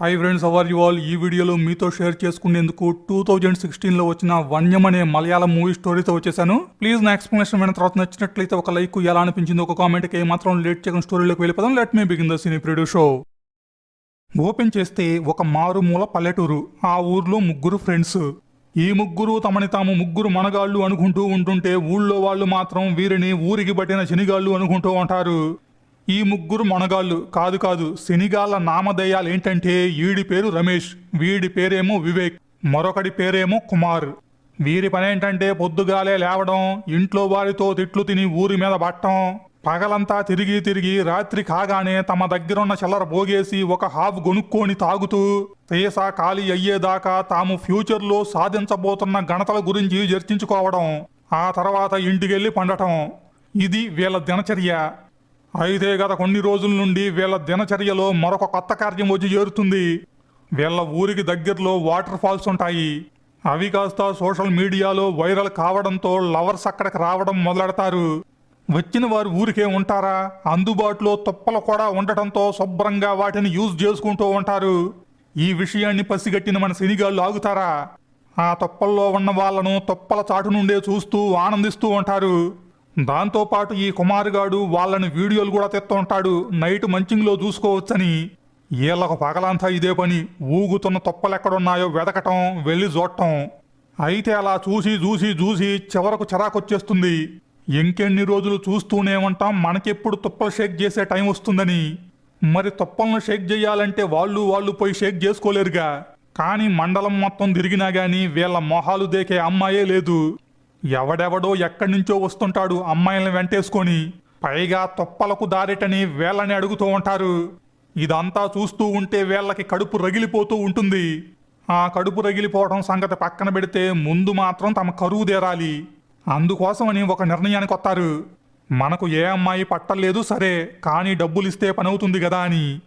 Hi friends how are you all ఈ వీడియోలో మీతో షేర్ చేసుకునేందుకు టూ థౌజండ్ సిక్స్టీన్లో వచ్చిన వన్యం అనే మలయాళం మూవీ స్టోరీతో వచ్చేసాను. ప్లీజ్ నా ఎక్స్ప్లెనేషన్ విన తర్వాత నచ్చినట్లయితే ఒక లైక్ ఎలా అనిపించింది ఒక కామెంట్కి మాత్రం లేట్ చేయకుండా స్టోరీలోకి వెళ్ళిపోదాం. లెట్ మీ బిగిన్ ద సినీ ప్రిడ్యూ షో ఓపెన్ చేస్తే ఒక మారుమూల పల్లెటూరు ఆ ఊర్లో ముగ్గురు ఫ్రెండ్స్ ఈ ముగ్గురు తమని తాము ముగ్గురు మనగాళ్ళు అనుకుంటూ ఉంటుంటే ఊళ్ళో వాళ్ళు మాత్రం వీరిని ఊరికి పట్టిన శనిగాళ్ళు అనుకుంటూ ఉంటారు. ఈ ముగ్గురు మొనగాళ్ళు కాదు కాదు శనిగాళ్ళ నామధేయాలు ఏంటంటే వీడి పేరు రమేష్ వీడి పేరేమో వివేక్ మరొకడి పేరేమో కుమార్. వీరి పని ఏంటంటే పొద్దుగాలే లేవడం ఇంట్లో వారితో తిట్లు తిని ఊరి మీద పట్టడం. పగలంతా తిరిగి తిరిగి రాత్రి కాగానే తమ దగ్గరున్న చిల్లర పోగేసి ఒక హాఫ్ కొనుక్కొని తాగుతూ సీసా ఖాళీ అయ్యేదాకా తాము ఫ్యూచర్లో సాధించబోతున్న గణతల గురించి చర్చించుకోవడం ఆ తర్వాత ఇంటికెళ్ళి పండటం. ఇది వీళ్ళ దినచర్య. అయితే గత కొన్ని రోజుల నుండి వీళ్ళ దినచర్యలో మరొక కొత్త కార్యం వచ్చి చేరుతుంది. వీళ్ళ ఊరికి దగ్గరలో వాటర్ ఫాల్స్ ఉంటాయి. అవి కాస్త సోషల్ మీడియాలో వైరల్ కావడంతో లవర్స్ అక్కడికి రావడం మొదలెడతారు. వచ్చిన వారు ఊరికే ఉంటారా? అందుబాటులో తుప్పలు కూడా ఉండటంతో శుభ్రంగా వాటిని యూజ్ చేసుకుంటూ ఉంటారు. ఈ విషయాన్ని పసిగట్టిన మన సినిగాళ్ళు ఆగుతారా? ఆ తుప్పల్లో ఉన్న వాళ్ళను తుప్పల చాటు నుండే చూస్తూ ఆనందిస్తూ ఉంటారు. దాంతోపాటు ఈ కుమారుగాడు వాళ్ళని వీడియోలు కూడా తెస్తూ నైట్ మంచింగ్లో చూసుకోవచ్చని. వీళ్ళకు పగలంతా ఇదే పని. ఊగుతున్న తుప్పలు ఎక్కడున్నాయో వెళ్ళి చూడటం. అయితే అలా చూసి చూసి చూసి చివరకు చిరాకొచ్చేస్తుంది. ఇంకెన్ని రోజులు చూస్తూనే ఉంటాం. మనకెప్పుడు తుప్పలు షేక్ చేసే టైం వస్తుందని. మరి తుప్పలను షేక్ చేయాలంటే వాళ్ళు వాళ్ళు పోయి షేక్ చేసుకోలేరుగా. కానీ మండలం మొత్తం తిరిగినా కానీ వీళ్ళ మొహాలు దేకే అమ్మాయే లేదు. ఎవడెవడో ఎక్కడి నుంచో వస్తుంటాడు అమ్మాయిలను వెంటేసుకొని. పైగా తొప్పలకు దారిటని వేళ్ళని అడుగుతూ ఉంటారు. ఇదంతా చూస్తూ ఉంటే వీళ్ళకి కడుపు రగిలిపోతూ ఉంటుంది. ఆ కడుపు రగిలిపోవడం సంగతి పక్కన పెడితే ముందు మాత్రం తమ కరువు తీరాలి. అందుకోసమని ఒక నిర్ణయానికి వస్తారు. మనకు ఏ అమ్మాయి పట్టలేదు సరే కానీ డబ్బులు ఇస్తే పని అవుతుంది కదా అని.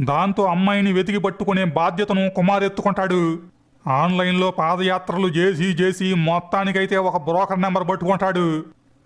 దాంతో అమ్మాయిని వెతికి పట్టుకునే బాధ్యతను కుమార్ ఎత్తుకుంటాడు ఆన్లైన్లో పాదయాత్రలు చేసి చేసి మొత్తానికైతే ఒక బ్రోకర్ నెంబర్ పట్టుకుంటాడు.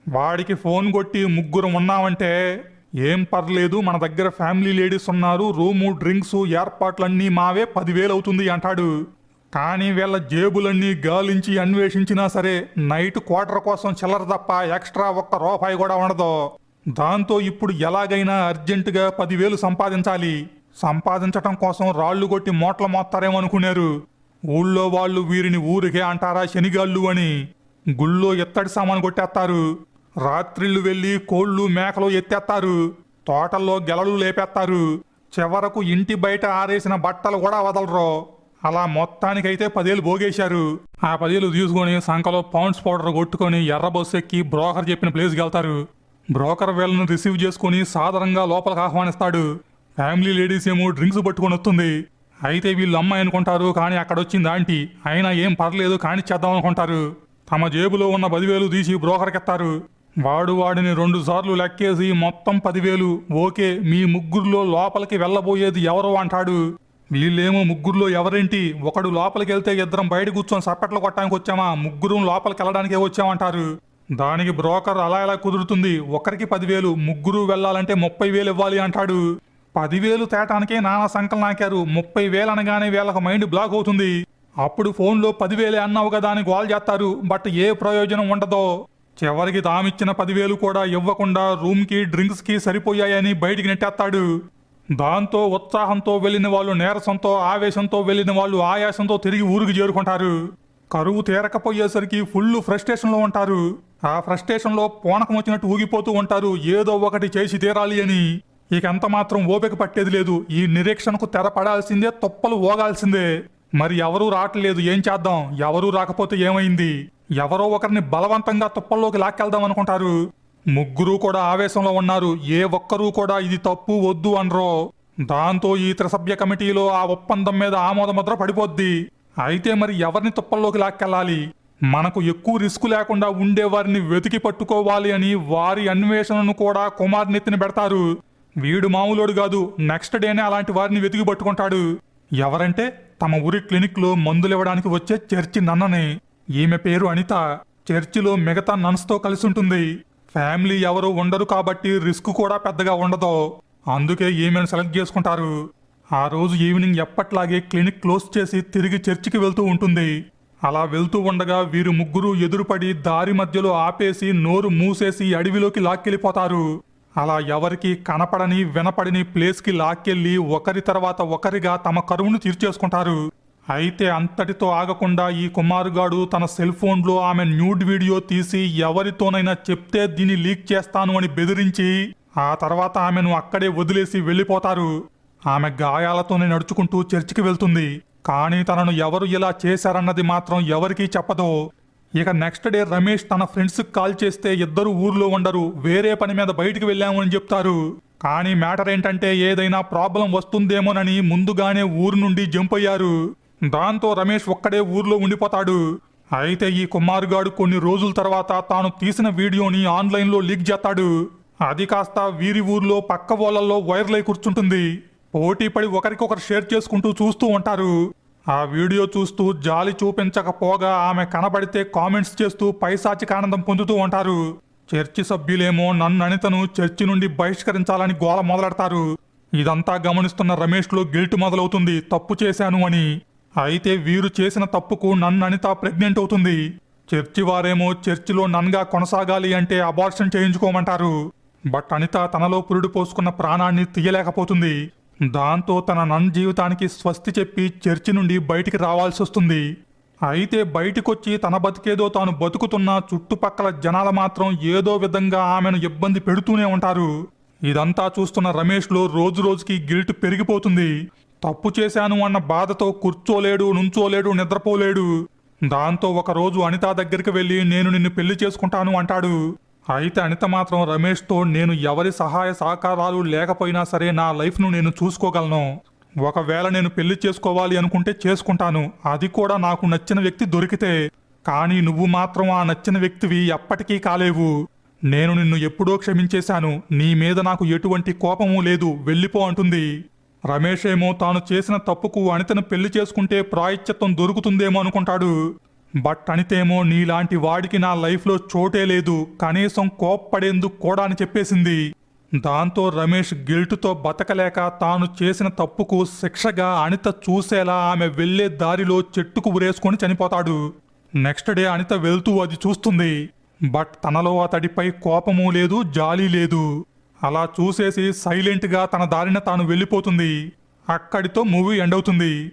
వాడికి ఫోన్ కొట్టి ముగ్గురు ఉన్నామంటే ఏం పర్లేదు మన దగ్గర ఫ్యామిలీ లేడీస్ ఉన్నారు రూము డ్రింక్స్ ఏర్పాట్లన్నీ మావే పదివేలు అవుతుంది అంటాడు. కానీ వీళ్ళ జేబులన్నీ గాలించి అన్వేషించినా సరే నైట్ క్వార్టర్ కోసం చిల్లర తప్ప ఎక్స్ట్రా ఒక్క రూపాయి కూడా ఉండదు. దాంతో ఇప్పుడు ఎలాగైనా అర్జెంటుగా పదివేలు సంపాదించాలి. సంపాదించటం కోసం రాళ్ళు కొట్టి మోట్ల మోస్తారేమో అనుకున్నారు ఊళ్ళో వాళ్ళు వీరిని ఊరికే అంటారా శనిగాళ్ళు అని గుళ్ళో ఎత్తడి సామాను కొట్టేస్తారు. రాత్రిళ్ళు వెళ్ళి కోళ్ళు మేకలు ఎత్తేస్తారు. తోటల్లో గెలలు లేపేస్తారు. చివరకు ఇంటి బయట ఆరేసిన బట్టలు కూడా వదలరు. అలా మొత్తానికైతే పదేళ్ళు భోగేశారు ఆ పదేలు తీసుకొని సంఖలో పౌండ్స్ పౌడర్ కొట్టుకొని ఎర్ర బస్సు ఎక్కి బ్రోకర్ చెప్పిన ప్లేస్కి వెళ్తారు. బ్రోకర్ వీళ్ళను రిసీవ్ చేసుకుని సాధారణంగా లోపలికి ఆహ్వానిస్తాడు. ఫ్యామిలీ లేడీస్ ఏమో డ్రింక్స్ పట్టుకొని వస్తుంది. అయితే వీళ్ళు అమ్మాయి అనుకుంటారు కానీ అక్కడ వచ్చింది ఆంటీ. అయినా ఏం పర్లేదు కాని చేద్దాం అనుకుంటారు. తమ జేబులో ఉన్న పదివేలు తీసి బ్రోకర్కెత్తారు. వాడు వాడిని రెండు సార్లు లెక్కేసి మొత్తం పదివేలు. ఓకే మీ ముగ్గురులో లోపలికి వెళ్ళబోయేది ఎవరు అంటాడు. వీళ్ళేమో ముగ్గురులో ఎవరేంటి? ఒకడు లోపలికి వెళ్తే ఇద్దరం బయట కూర్చొని సప్పట్లు కొట్టడానికి వచ్చామా? ముగ్గురం లోపలికి వెళ్ళడానికే వచ్చామంటారు. దానికి బ్రోకర్ అలా ఎలా కుదురుతుంది? ఒకరికి పదివేలు ముగ్గురు వెళ్ళాలంటే ముప్పై వేలు ఇవ్వాలి అంటాడు. పదివేలు తేటానికే నానా సంకలు నాకారు ముప్పై వేలు అనగానే వీళ్ళకి మైండ్ బ్లాక్ అవుతుంది. అప్పుడు ఫోన్లో పదివేలే అన్నావు కదా అని గోల్ చేస్తారు. బట్ ఏ ప్రయోజనం ఉండదో? చివరికి తామిచ్చిన పదివేలు కూడా ఇవ్వకుండా రూమ్కి డ్రింక్స్కి సరిపోయాయని బయటికి నెట్టేస్తాడు. దాంతో ఉత్సాహంతో వెళ్ళిన వాళ్ళు నీరసంతో ఆవేశంతో వెళ్ళిన వాళ్ళు ఆయాసంతో తిరిగి ఊరికి చేరుకుంటారు. కరువు తీరకపోయేసరికి ఫుల్ ఫ్రస్ట్రేషన్లో ఉంటారు. ఆ ఫ్రస్ట్రేషన్లో పోనకం వచ్చినట్టు ఊగిపోతూ ఉంటారు. ఏదో ఒకటి చేసి తీరాలి అని. ఇక ఎంత మాత్రం ఓపిక పట్టేది లేదు. ఈ నిరీక్షణకు తెరపడాల్సిందే తొప్పలు ఓగాల్సిందే. మరి ఎవరూ రావట్లేదు ఏం చేద్దాం? ఎవరూ రాకపోతే ఏమైంది? ఎవరో ఒకరిని బలవంతంగా తుప్పల్లోకి లాక్కెళ్దాం అనుకుంటారు. ముగ్గురు కూడా ఆవేశంలో ఉన్నారు. ఏ ఒక్కరూ కూడా ఇది తప్పు వద్దు అనరో. దాంతో ఈ త్రిసభ్య కమిటీలో ఆ ఒప్పందం మీద ఆమోద ముద్ర పడిపోద్ది. అయితే మరి ఎవరిని తుప్పల్లోకి లాక్కెళ్ళాలి? మనకు ఎక్కువ రిస్క్ లేకుండా ఉండే వారిని వెతికి పట్టుకోవాలి అని వారి అన్వేషణను కూడా కుమార్ నెత్తిన పెడతారు. వీడు మామూలోడు కాదు నెక్స్ట్ డేనే అలాంటి వారిని వెతికి పట్టుకుంటాడు. ఎవరంటే తమ ఊరి క్లినిక్లో మందులు ఇవ్వడానికి వచ్చే చర్చి నన్నని. ఈమె పేరు అనిత. చర్చిలో మిగతా నన్స్తో కలిసి ఉంటుంది. ఫ్యామిలీ ఎవరు ఉండరు కాబట్టి రిస్క్ కూడా పెద్దగా ఉండదు. అందుకే ఈమెను సెలెక్ట్ చేసుకుంటారు. ఆ రోజు ఈవినింగ్ ఎప్పట్లాగే క్లినిక్ క్లోజ్ చేసి తిరిగి చర్చికి వెళ్తూ ఉంటుంది. అలా వెళ్తూ ఉండగా వీరు ముగ్గురు ఎదురుపడి దారి మధ్యలో ఆపేసి నోరు మూసేసి అడవిలోకి లాక్కెళ్ళిపోతారు. అలా ఎవరికి కనపడని వినపడని ప్లేస్కి లాక్కెళ్ళి ఒకరి తర్వాత ఒకరిగా తమ కరువును తీర్చేసుకుంటారు. అయితే అంతటితో ఆగకుండా ఈ కుమారుగాడు తన సెల్ ఫోన్లో ఆమె న్యూడ్ వీడియో తీసి ఎవరితోనైనా చెప్తే దీన్ని లీక్ చేస్తాను అని బెదిరించి ఆ తర్వాత ఆమెను అక్కడే వదిలేసి వెళ్ళిపోతారు. ఆమె గాయాలతోనే నడుచుకుంటూ చర్చికి వెళ్తుంది. కానీ తనను ఎవరు ఇలా చేశారన్నది మాత్రం ఎవరికీ చెప్పదు. ఇక నెక్స్ట్ డే రమేష్ తన ఫ్రెండ్స్కి కాల్ చేస్తే ఇద్దరు ఊర్లో ఉండరు వేరే పని మీద బయటికి వెళ్ళాము అని చెప్తారు. కానీ మ్యాటర్ ఏంటంటే ఏదైనా ప్రాబ్లం వస్తుందేమోనని ముందుగానే ఊరు నుండి జంప్ అయ్యారు. దాంతో రమేష్ ఒక్కడే ఊర్లో ఉండిపోతాడు. అయితే ఈ కుమారుగాడు కొన్ని రోజుల తర్వాత తాను తీసిన వీడియోని ఆన్లైన్లో లీక్ చేస్తాడు. అది కాస్త వీరి ఊర్లో పక్క ఓలల్లో వైర్లై కూర్చుంటుంది. పోటీ పడి ఒకరికొకరు షేర్ చేసుకుంటూ చూస్తూ ఉంటారు. ఆ వీడియో చూస్తూ జాలి చూపించకపోగా ఆమె కనబడితే కామెంట్స్ చేస్తూ పైశాచిక ఆనందం పొందుతూ ఉంటారు. చర్చి సభ్యులేమో నన్ను అనితను చర్చి నుండి బహిష్కరించాలని గోల మొదలెడతారు. ఇదంతా గమనిస్తున్న రమేష్లో గిల్ట్ మొదలవుతుంది. తప్పు చేశాను అని. అయితే వీరు చేసిన తప్పుకు నన్ను అనిత ప్రెగ్నెంట్ అవుతుంది. చర్చి వారేమో చర్చిలో నన్గా కొనసాగాలి అంటే అబార్షన్ చేయించుకోమంటారు. బట్ అనిత తనలో పురుడు పోసుకున్న ప్రాణాన్ని తీయలేకపోతుంది. దాంతో తన నన్ జీవితానికి స్వస్తి చెప్పి చర్చి నుండి బయటికి రావాల్సి వస్తుంది. అయితే బయటికొచ్చి తన బతికేదో తాను బతుకుతున్న చుట్టుపక్కల జనాల మాత్రం ఏదో విధంగా ఆమెను ఇబ్బంది పెడుతూనే ఉంటారు. ఇదంతా చూస్తున్న రమేష్లో రోజు రోజుకి గిల్ట్ పెరిగిపోతుంది. తప్పు చేశాను అన్న బాధతో కూర్చోలేడు నుంచోలేడు నిద్రపోలేడు. దాంతో ఒకరోజు అనిత దగ్గరికి వెళ్ళి నేను నిన్ను పెళ్ళి చేసుకుంటాను అంటాడు. అయితే అనిత మాత్రం రమేష్తో నేను ఎవరి సహాయ సహకారాలు లేకపోయినా సరే నా లైఫ్ను నేను చూసుకోగలను. ఒకవేళ నేను పెళ్ళి చేసుకోవాలి అనుకుంటే చేసుకుంటాను. అది కూడా నాకు నచ్చిన వ్యక్తి దొరికితే. కానీ నువ్వు మాత్రం ఆ నచ్చిన వ్యక్తివి ఎప్పటికీ కాలేవు. నేను నిన్ను ఎప్పుడో క్షమించేశాను. నీ మీద నాకు ఎటువంటి కోపము లేదు. వెళ్ళిపో అంటుంది. రమేష్ ఏమో తాను చేసిన తప్పుకు అనితను పెళ్ళి చేసుకుంటే ప్రాయశ్చిత్తం దొరుకుతుందేమో అనుకుంటాడు. బట్ అనితేమో నీలాంటి వాడికి నా లైఫ్లో చోటే లేదు కనీసం కోప్పడేందుకు కూడా అని చెప్పేసింది. దాంతో రమేష్ గిల్టుతో బతకలేక తాను చేసిన తప్పుకు శిక్షగా అనిత చూసేలా ఆమె వెళ్ళే దారిలో చెట్టుకు ఉరేసుకొని చనిపోతాడు. నెక్స్ట్ డే అనిత వెళ్తూ అది చూస్తుంది. బట్ తనలో అతడిపై కోపము లేదు జాలి లేదు. అలా చూసేసి సైలెంట్గా తన దారిన తాను వెళ్ళిపోతుంది. అక్కడితో మూవీ ఎండ్ అవుతుంది.